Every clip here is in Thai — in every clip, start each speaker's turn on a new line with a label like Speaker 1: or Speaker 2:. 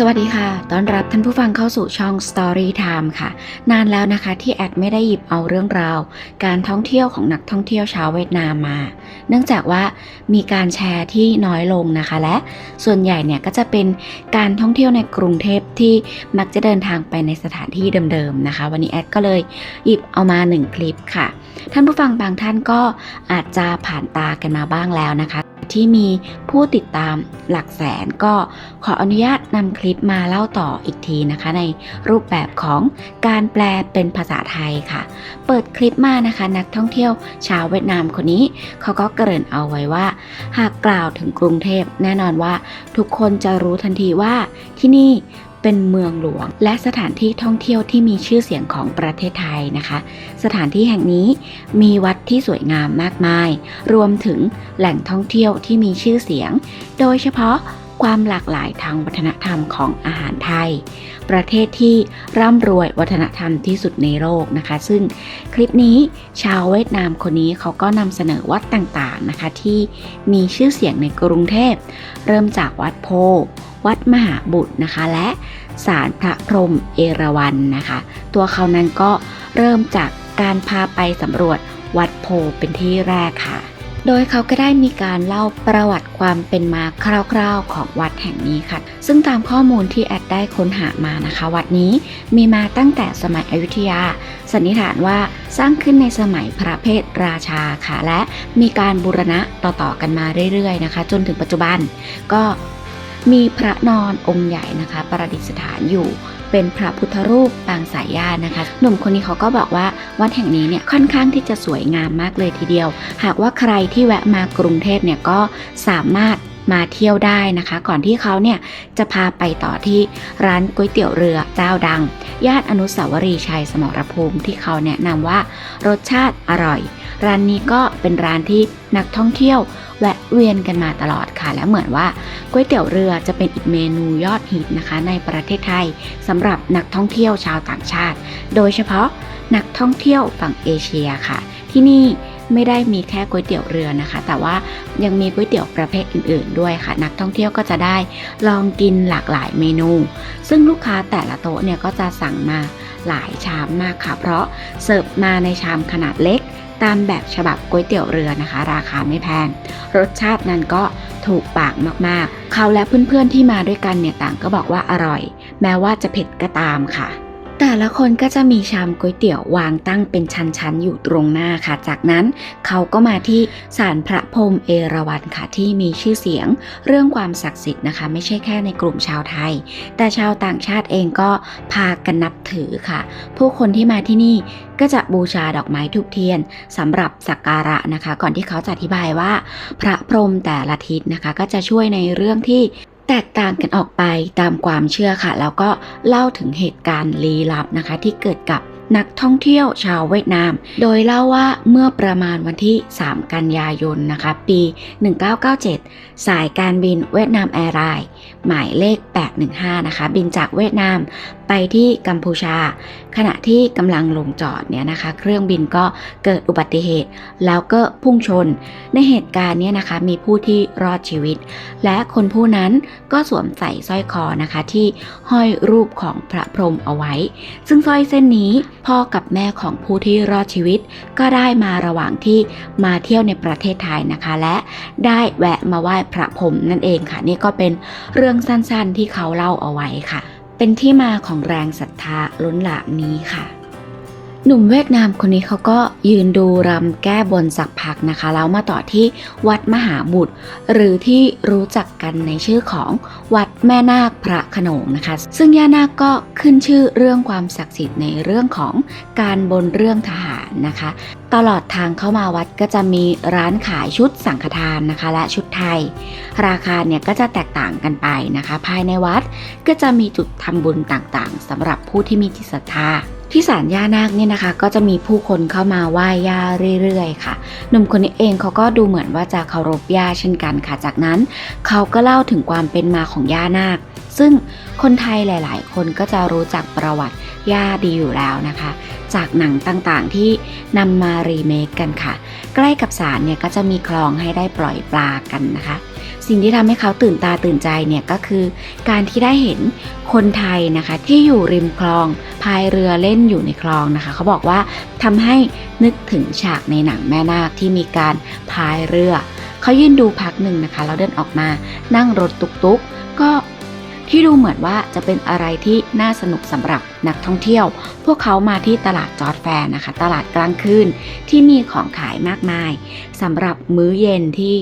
Speaker 1: สวัสดีค่ะ ต้อนรับท่านผู้ฟังเข้าสู่ช่อง Story Time ค่ะ นานแล้วนะคะที่แอดไม่ได้หยิบเอาเรื่องราว การท่องเที่ยวของนักท่องเที่ยวชาวเวียดนามมา เนื่องจากว่ามีการแชร์ที่น้อยลงนะคะ และส่วนใหญ่เนี่ยก็จะเป็นการท่องเที่ยวในกรุงเทพที่มักจะเดินทางไปในสถานที่เดิมๆนะคะ วันนี้แอดก็เลยหยิบเอามาหนึ่งคลิปค่ะ ท่านผู้ฟังบางท่านก็อาจจะผ่านตากันมาบ้างแล้วนะคะ ที่มีผู้ติดตามหลักแสนก็ขออนุญาตนำคลิปมาเล่าต่ออีกทีนะคะ ในรูปแบบของการแปลเป็นภาษาไทยค่ะ เปิดคลิปมานะคะ นักท่องเที่ยวชาวเวียดนามคนนี้เขาก็เกริ่นเอาไว้ว่า หากกล่าวถึงกรุงเทพแน่นอนว่า ทุกคนจะรู้ทันทีว่าที่นี่ เป็นเมืองหลวง และสถานที่ท่องเที่ยวที่มีชื่อเสียงของประเทศไทยนะคะ สถานที่แห่งนี้มีวัดที่สวยงามมากมาย รวมถึงแหล่งท่องเที่ยวที่มีชื่อเสียง โดยเฉพาะ ความหลากหลายทางวัฒนธรรมของอาหารไทย ประเทศที่ร่ำรวยวัฒนธรรมที่สุดในโลกนะคะ ซึ่งคลิปนี้ชาวเวียดนามคนนี้เขาก็นำเสนอวัดต่างๆนะคะ ที่มีชื่อเสียงในกรุงเทพ เริ่มจากวัดโพ วัดมหาบุตรนะคะ และศาลพระพรหมเอราวัณนะคะ ตัวเขานั้นก็เริ่มจากการพาไปสำรวจวัดโพเป็นที่แรกค่ะ โดยเขาก็ได้มีการเล่าประวัติความเป็นมาคร่าวๆของวัดแห่งนี้ค่ะ ซึ่งตามข้อมูลที่แอดได้ค้นหามานะคะ วัดนี้มีมาตั้งแต่สมัยอยุธยา สันนิษฐานว่าสร้างขึ้นในสมัยพระเพทราชาค่ะ และมีการบูรณะต่อๆกันมาเรื่อยๆนะคะ จนถึงปัจจุบันก็มีพระนอนองค์ใหญ่นะคะ ประดิษฐานอยู่ เป็นพระพุทธรูปปางสายญาตินะคะ หนุ่มคนนี้เขาก็บอกว่าวัดแห่งนี้เนี่ยค่อนข้างที่จะสวยงามมากเลยทีเดียว หากว่าใครที่แวะมากรุงเทพเนี่ยก็สามารถ มาเที่ยวได้นะคะ ก่อนที่เขาเนี่ยจะพาไปต่อที่ร้านก๋วยเตี๋ยวเรือเจ้าดัง ย่านอนุสาวรีย์ชัยสมรภูมิที่เขาแนะนำว่ารสชาติอร่อย ร้านนี้ก็เป็นร้านที่นักท่องเที่ยวแวะเวียนกันมาตลอดค่ะ และเหมือนว่าก๋วยเตี๋ยวเรือจะเป็นอีกเมนูยอดฮิตนะคะ ในประเทศไทยสำหรับนักท่องเที่ยวชาวต่างชาติ โดยเฉพาะนักท่องเที่ยวฝั่งเอเชียค่ะ ที่นี่ ไม่ได้มีแค่ก๋วยเตี๋ยวเรือนะคะ แต่ว่ายังมีก๋วยเตี๋ยวประเภทอื่น ๆ ด้วยค่ะ นักท่องเที่ยวก็จะได้ลองกินหลากหลายเมนู ซึ่งลูกค้าแต่ละโต๊ะเนี่ยก็จะสั่งมาหลายชามมากค่ะ เพราะเสิร์ฟมาในชามขนาดเล็ก ตามแบบฉบับก๋วยเตี๋ยวเรือนะคะ ราคาไม่แพง รสชาตินั้นก็ถูกปากมากๆ เขาและเพื่อนๆที่มาด้วยกันเนี่ยต่างก็บอกว่าอร่อย แม้ว่าจะเผ็ดก็ตามค่ะ แต่ละคนก็จะมีชามก๋วยเตี๋ยววางตั้งเป็นชั้นๆ อยู่ตรงหน้าค่ะ จากนั้นเขาก็มาที่ศาลพระพรมเอราวัณค่ะที่มีชื่อเสียง เรื่องความศักดิ์สิทธิ์นะคะ ไม่ใช่แค่ในกลุ่มชาวไทย แต่ชาวต่างชาติเองก็พากันนับถือค่ะ ผู้คนที่มาที่นี่ก็จะบูชาดอกไม้ทุกเทียนสำหรับสักการะนะคะ ก่อนที่เขาจะอธิบายว่า พระพรหมแต่ละทิศนะคะ ก็จะช่วยในเรื่องที่ แตกต่างกันออกไปตามความเชื่อค่ะ แล้วก็เล่าถึงเหตุการณ์ลี้ลับนะคะ ที่เกิดกับนักท่องเที่ยวชาวเวียดนาม โดยเล่าว่าเมื่อประมาณวันที่ 3 กันยายนนะคะ ปี 1997 สายการบินเวียดนามแอร์ไลน์หมายเลข 815 นะคะ บินจากเวียดนามไปที่กัมพูชา ขณะที่กำลังลงจอดเนี่ยนะคะ เครื่องบินก็เกิดอุบัติเหตุ แล้วก็พุ่งชน ในเหตุการณ์เนี้นะคะมีผู้ที่รอดชีวิต และคนผู้นั้นก็สวมใส่สร้อยคอนะคะที่ห้อยรูปของพระพรหมเอาไว้ ซึ่งสร้อยเส้นนี้พ่อกับแม่ของผู้ที่รอดชีวิต ก็ได้มาระหว่างที่มาเที่ยวในประเทศไทยนะคะ และได้แวะมาไหว้พระพรหมนั่นเองค่ะนี่ก็เป็นเรื่องรื่องสั้นๆ ที่เขาเล่าเอาไว้ค่ะ เป็นที่มาของแรงศรัทธาล้นหลามนี้ค่ะ หนุ่มเวียดนามคนนี้เขาก็ยืนดูรำแก้บนสักพักนะคะ แล้วมาต่อที่วัดมหาบุตร หรือที่รู้จักกันในชื่อของวัดแม่นาคพระขนงนะคะ ซึ่งย่านาคก็ขึ้นชื่อเรื่องความศักดิ์สิทธิ์ในเรื่องของการบนเรื่องทหารนะคะ ตลอดทางเข้ามาวัดก็จะมีร้านขายชุดสังฆทานนะคะ และชุดไทย ราคาเนี่ยก็จะแตกต่างกันไปนะคะ ภายในวัดก็จะมีจุดทำบุญต่างๆสำหรับผู้ที่มีจิตศรัทธา ที่ศาลย่านาคเนี่ยนะคะ ก็จะมีผู้คนเข้ามาไหว้ย่าเรื่อยๆ ค่ะ หนุ่มคนนี้เองเขาก็ดูเหมือนว่าจะเคารพย่าเช่นกันค่ะ จากนั้น เขาก็เล่าถึงความเป็นมาของย่านาค ซึ่งคนไทยหลาย ๆ คนก็จะรู้จักประวัติย่าดีอยู่แล้วนะคะ จากหนังต่างๆที่นำมารีเมคกันค่ะ ใกล้กับศาลเนี่ยก็จะมีคลองให้ได้ปล่อยปลากันนะคะ สิ่งที่ทำให้เขาตื่นตาตื่นใจเนี่ยก็คือ การที่ได้เห็นคนไทยนะคะที่อยู่ริมคลองพายเรือเล่นอยู่ในคลองนะคะ เขาบอกว่าทำให้นึกถึงฉากในหนังแม่นาคที่มีการพายเรือ เขายืนดูพักหนึ่งนะคะแล้วเดินออกมานั่งรถตุกๆก็ ที่ดูเหมือนว่าจะเป็นอะไรที่น่าสนุกสำหรับนักท่องเที่ยว พวกเขามาที่ตลาดจอร์ดแฟร์นะคะ ตลาดกลางคืนที่มีของขายมากมายสำหรับมื้อเย็นที่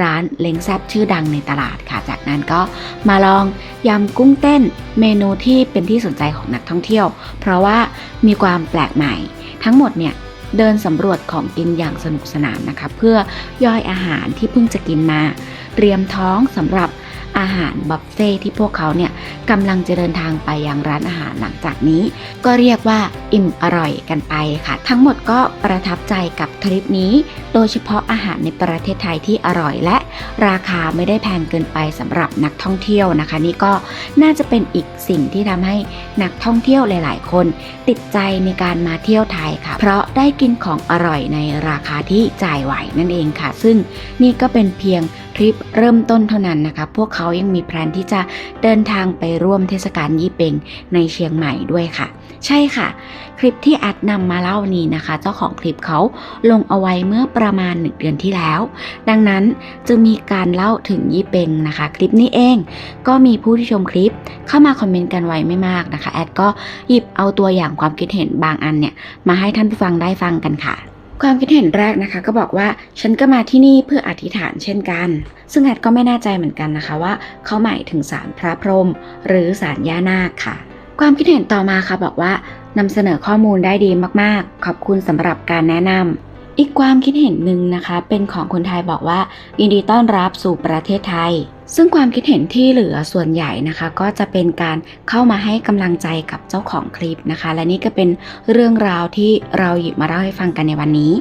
Speaker 1: ร้านเล้งแซบชื่อดังในตลาดค่ะ จากนั้นก็มาลองยำกุ้งเต้นเมนูที่เป็นที่สนใจของนักท่องเที่ยว เพราะว่ามีความแปลกใหม่ ทั้งหมดเนี่ยเดินสำรวจของกินอย่างสนุกสนานนะคะ เพื่อย่อยอาหารที่เพิ่งจะกินมา เตรียมท้องสำหรับ อาหารบัฟเฟ่ที่พวกเขาเนี่ยกำลังจะเดินทางไปยังร้านอาหารหลังจากนี้ ก็เรียกว่าอิ่มอร่อยกันไปค่ะ ทั้งหมดก็ประทับใจกับทริปนี้ โดยเฉพาะอาหารในประเทศไทยที่อร่อยและ ราคาไม่ได้แพงเกินไปสำหรับนักท่องเที่ยวนะคะ นี่ก็น่าจะเป็นอีกสิ่งที่ทำให้นักท่องเที่ยวหลาย ๆ คน ติดใจในการมาเที่ยวไทยค่ะ เพราะได้กินของอร่อยในราคาที่จ่ายไหวนั่นเองค่ะ ซึ่งนี่ก็เป็นเพียงทริปเริ่มต้นเท่านั้นนะคะ พวกเขายังมีแพลนที่จะเดินทางไปร่วมเทศกาลยี่เปงในเชียงใหม่ด้วยค่ะ ใช่ค่ะ คลิปที่แอดนำมาเล่านี้นะคะ เจ้าของคลิปเขาลงเอาไว้เมื่อประมาณหนึ่งเดือนที่แล้ว ดังนั้นจึงมีการเล่าถึงยี่เปงนะคะ คลิปนี้เอง ก็มีผู้ที่ชมคลิปเข้ามาคอมเมนต์กันไว้ไม่มากนะคะ แอดก็หยิบเอาตัวอย่างความคิดเห็นบางอันเนี่ย มาให้ท่านผู้ฟังได้ฟังกันค่ะความคิดเห็นแรกนะคะก็บอกว่าฉันก็มาที่นี่เพื่ออธิษฐานเช่นกัน ซึ่งแอดก็ไม่แน่ใจเหมือนกันนะคะว่าเขาหมายถึงสารพระพรหมหรือสารย่านาคค่ะ ความคิดเห็นต่อมาค่ะบอกว่านำเสนอข้อมูลได้ดีมากๆ ขอบคุณสำหรับการแนะนำอีกความคิดเห็นหนึ่งนะคะ เป็นของคนไทยบอกว่ายินดีต้อนรับสู่ประเทศไทย ซึ่งความคิดเห็นที่เหลือส่วนใหญ่นะคะ ก็จะเป็นการเข้ามาให้กำลังใจกับเจ้าของคลิปนะคะ และนี่ก็เป็นเรื่องราวที่เราหยิบมาเล่าให้ฟังกันในวันนี้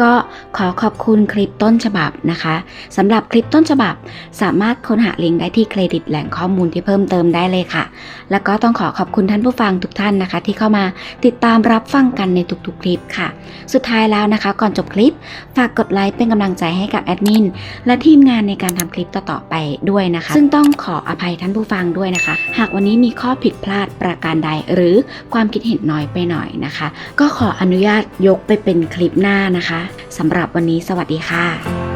Speaker 1: ก็ขอขอบคุณคลิปต้นฉบับนะคะสำหรับคลิปต้นฉบับ สามารถค้นหาลิงก์ได้ที่เครดิตแหล่งข้อมูลที่เพิ่มเติมได้เลยค่ะ แล้วก็ต้องขอขอบคุณท่านผู้ฟังทุกท่านนะคะ ที่เข้ามาติดตามรับฟังกันในทุกๆคลิปค่ะ สุดท้ายแล้วนะคะ ก่อนจบคลิปฝากกดไลค์เป็นกำลังใจให้กับแอดมินและทีมงานในการทำคลิปต่อๆไปด้วยด้วยนะคะ ซึ่งต้องขออภัยท่านผู้ฟังด้วยนะคะ หากวันนี้มีข้อผิดพลาดประการใด หรือความคิดเห็นน้อยไปหน่อยนะคะ ก็ขออนุญาตยกไปเป็นคลิปหน้านะคะสำหรับวันนี้สวัสดีค่ะ